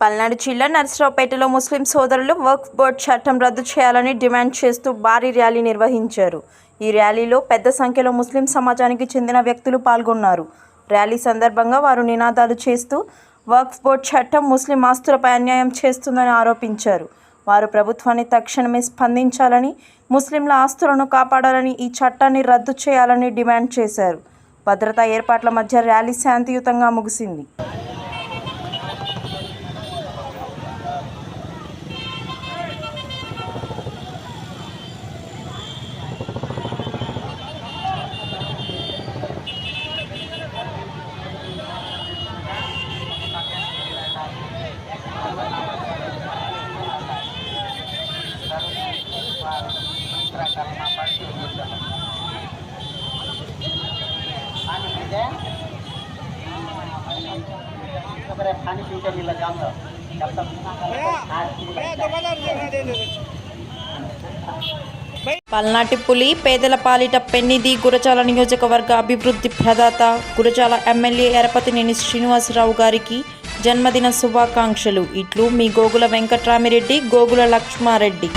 పల్నాడు జిల్లా నర్సరావుపేటలో ముస్లిం సోదరులు work board చట్టం రద్దు చేయాలని డిమాండ్ చేస్తూ భారీ ర్యాలీ నిర్వహించారు. ఈ ర్యాలీలో పెద్ద సంఖ్యలో ముస్లిం సమాజానికి చెందిన వ్యక్తులు పాల్గొన్నారు. ర్యాలీ సందర్భంగా వారు నినాదాలు చేస్తూ వర్క్ బోర్డ్ చట్టం ముస్లిం ఆస్తులపై అన్యాయం చేస్తుందని ఆరోపించారు. వారు ప్రభుత్వాన్ని తక్షణమే స్పందించాలని ముస్లింల ఆస్తులను కాపాడాలని ఈ చట్టాన్ని రద్దు చేయాలని డిమాండ్ చేశారు. భద్రతా ఏర్పాట్ల మధ్య ర్యాలీ శాంతియుతంగా ముగిసింది. పల్నాటి పులి పేదల పాలిట పెన్నిది గురచాల నియోజకవర్గ అభివృద్ధి ప్రదాత గురచాల ఎమ్మెల్యే ఎరపతినేని శ్రీనివాసరావు గారికి జన్మదిన శుభాకాంక్షలు. ఇట్లు మీ గోగుల వెంకట్రామిరెడ్డి గోగుల లక్ష్మారెడ్డి.